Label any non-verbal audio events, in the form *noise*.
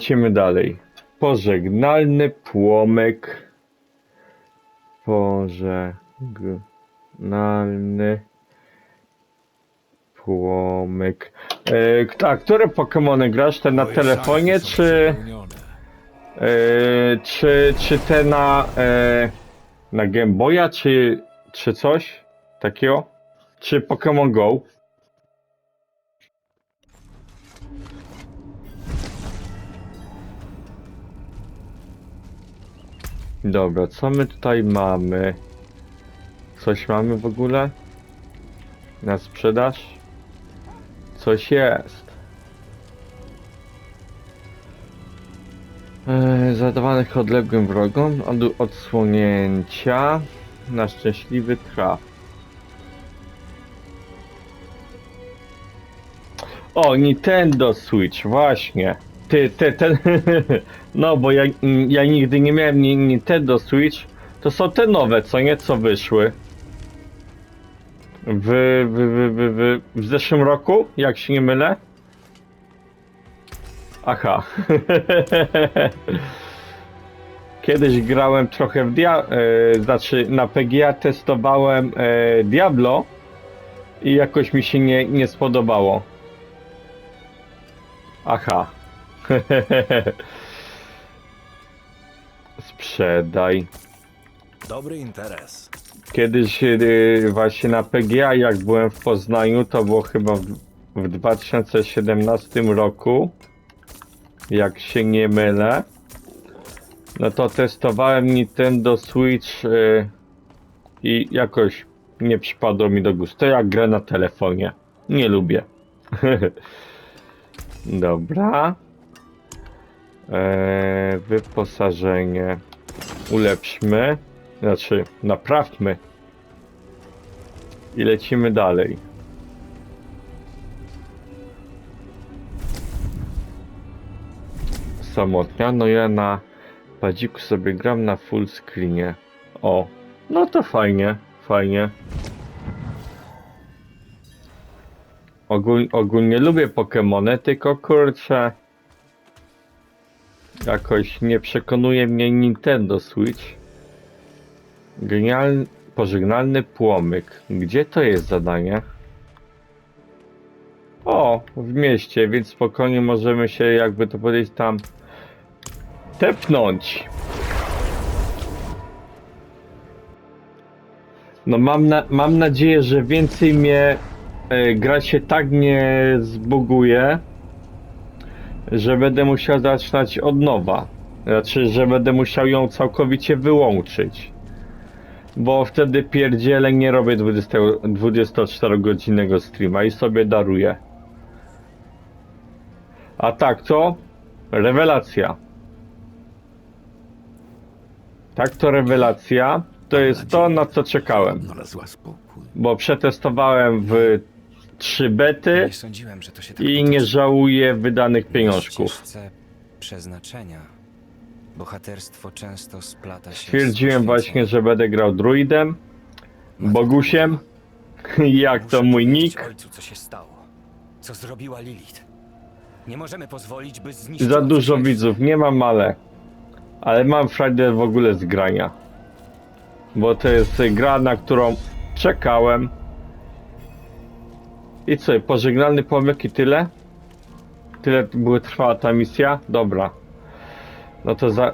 Lecimy dalej. Pożegnalny płomyk. Pożegnalny płomyk. E, a które Pokemony grasz? Te na telefonie, czy, e, czy, czy te na, e, na Game Boya, czy, czy coś takiego? Czy Pokémon Go? Dobra, co my tutaj mamy? Coś mamy w ogóle? Na sprzedaż? Coś jest. Eee, zadawanych odległym wrogom od odsłonięcia na szczęśliwy traf. O, Nintendo Switch, właśnie. Ty, ty, ten. *laughs* No, bo ja, ja nigdy nie miałem ni- Nintendo Switch. To są te nowe, co nie, co wyszły. W, w, w, w, w, w zeszłym roku, jak się nie mylę. Aha. *laughs* Kiedyś grałem trochę w Dia... E, znaczy na PGA testowałem e, Diablo i jakoś mi się nie, nie spodobało. Aha. *laughs* Sprzedaj. Dobry interes. Kiedyś yy, właśnie na PGA, jak byłem w Poznaniu, to było chyba w, w 2017 roku, jak się nie mylę. No to testowałem Nintendo Switch yy, i jakoś nie przypadło mi do gustu. Jak grę na telefonie. Nie lubię. *laughs* Dobra. Eee, wyposażenie ulepszmy. Znaczy, naprawmy. I lecimy dalej. Samotnia, no ja na padziku sobie gram na full screenie. O, no to fajnie, fajnie. Ogól, ogólnie lubię Pokemony, tylko kurczę. Jakoś nie przekonuje mnie Nintendo Switch. Genialny, pożegnalny płomyk. Gdzie to jest zadanie? O, w mieście, więc spokojnie możemy się, jakby to powiedzieć, tam tepnąć. No mam, na, mam nadzieję, że więcej mnie e, gra się tak nie zbuguje, że będę musiał zaczynać od nowa. Znaczy, że będę musiał ją całkowicie wyłączyć. Bo wtedy pierdzielę nie robię 20, 24-godzinnego streama i sobie daruję. A tak to rewelacja. Tak to rewelacja. To jest to, na co czekałem. Bo przetestowałem w 3 bety Nie sądziłem, że to się tak i nie żałuję wydanych pieniążków. ścieżce przeznaczenia. Bohaterstwo często splata się z Stwierdziłem właśnie, że będę grał druidem, Bogusiem, *laughs* jak to mój powiedzieć nick. ojcu, co się stało. Co zrobiła Lilith. Nie możemy pozwolić, by zniszczyła Za dużo coś- widzów, nie mam ale. Ale mam frajdę w ogóle z grania. Bo to jest gra, na którą czekałem. I co, pożegnalny pomyk i tyle? Tyle była trwała ta misja? Dobra. No to za,